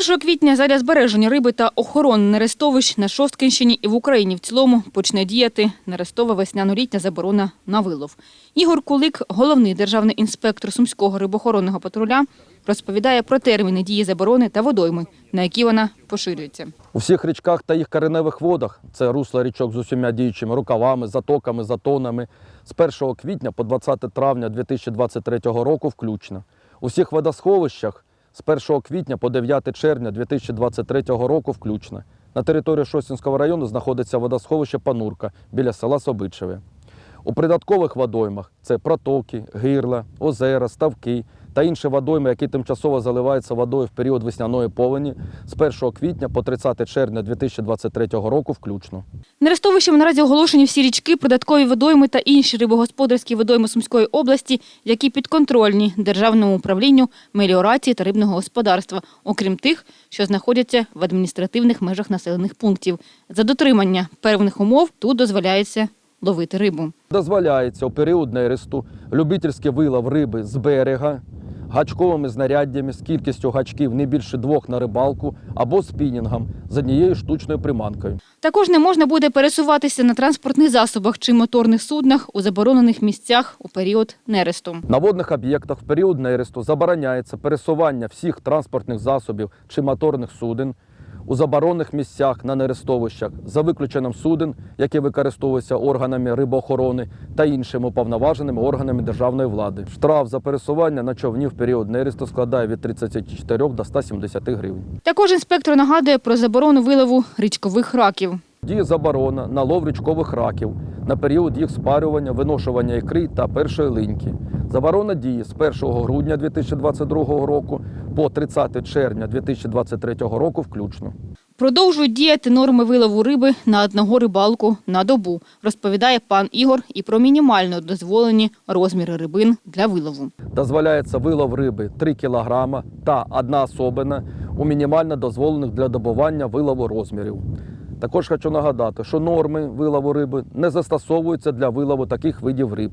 З 1 квітня задля збереження риби та охорони нерестовищ на Шосткинщині і в Україні в цілому почне діяти нерестова весняно-літня заборона на вилов. Ігор Кулик, головний державний інспектор Сумського рибохоронного патруля, розповідає про терміни дії заборони та водойми, на які вона поширюється. У всіх річках та їх кореневих водах це русло річок з усіма діючими рукавами, затоками, затонами з 1 квітня по 20 травня 2023 року включно. У всіх водосховищах з 1 квітня по 9 червня 2023 року включно. На території Шостінського району знаходиться водосховище Панурка біля села Собичеве. У придаткових водоймах це протоки, гирла, озера, ставки та інші водойми, які тимчасово заливаються водою в період весняної повені з 1 квітня по 30 червня 2023 року включно. Нерестовищами наразі оголошені всі річки, придаткові водойми та інші рибогосподарські водойми Сумської області, які підконтрольні Державному управлінню меліорації та рибного господарства, окрім тих, що знаходяться в адміністративних межах населених пунктів. За дотримання певних умов тут дозволяється ловити рибу. Дозволяється у період нересту любительський вилов риби з берега гачковими знаряддями з кількістю гачків не більше двох на рибалку або спінінгом з однією штучною приманкою. Також не можна буде пересуватися на транспортних засобах чи моторних суднах у заборонених місцях у період нересту. На водних об'єктах в період нересту забороняється пересування всіх транспортних засобів чи моторних суден у заборонених місцях на нерестовищах за виключенням суден, які використовуються органами рибоохорони та іншими уповноваженими органами державної влади. Штраф за пересування на човні в період нересту складає від 34 до 170 гривень. Також інспектор нагадує про заборону вилову річкових раків. Діє заборона на лов річкових раків на період їх спарювання, виношування ікри та першої линьки. Заборона діє з 1 грудня 2022 року по 30 червня 2023 року включно. Продовжують діяти норми вилову риби на одного рибалку на добу, розповідає пан Ігор і про мінімально дозволені розміри рибин для вилову. Дозволяється вилов риби 3 кг та одна особина у мінімально дозволених для добування вилову розмірів. Також хочу нагадати, що норми вилову риби не застосовуються для вилову таких видів риб.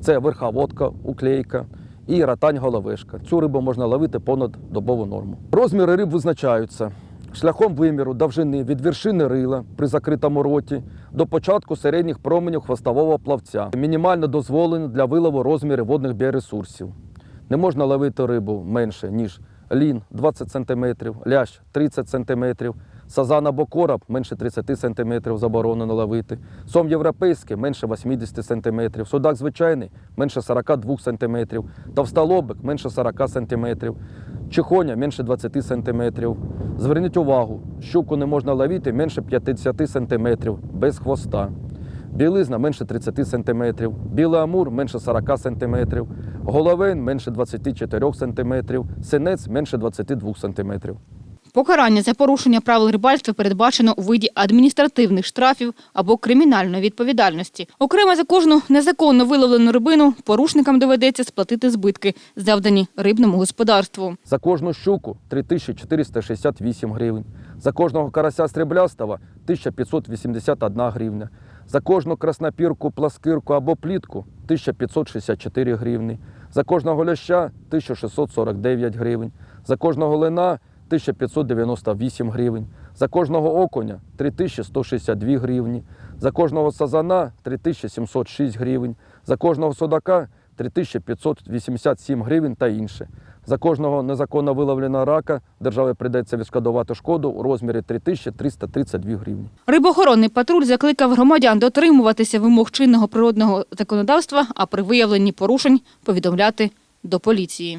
Це верховодка, уклейка і ратань головешка. Цю рибу можна ловити понад добову норму. Розміри риб визначаються шляхом виміру довжини від вершини рила при закритому роті до початку середніх променів хвостового плавця. Мінімально дозволено для вилову розміри водних біоресурсів. Не можна ловити рибу менше, ніж лін 20 см, лящ 30 см, сазан або короб менше 30 см заборонено ловити, сом європейський менше 80 см, судак звичайний менше 42 см, товстолобик менше 40 см, чихоня менше 20 см. Зверніть увагу, щуку не можна ловити менше 50 см без хвоста. Білизна менше 30 см, білий амур менше 40 см, головень менше 24 см, синець менше 22 см. Покарання за порушення правил рибальства передбачено у виді адміністративних штрафів або кримінальної відповідальності. Окремо за кожну незаконно виловлену рибину порушникам доведеться сплатити збитки, завдані рибному господарству. За кожну щуку 3468 гривень, за кожного карася стріблястого 1581 гривня, за кожну краснопірку, пласкирку або плітку 1564 гривні, за кожного ляща 1649 гривень, за кожного лина 1598 гривень, за кожного окуня 3162 гривні, за кожного сазана 3706 гривень, за кожного судака 3587 гривень та інше. За кожного незаконно виловленого рака державі прийдеться відшкодувати шкоду у розмірі 3332 гривні. Рибохоронний патруль закликав громадян дотримуватися вимог чинного природного законодавства, а при виявленні порушень повідомляти до поліції.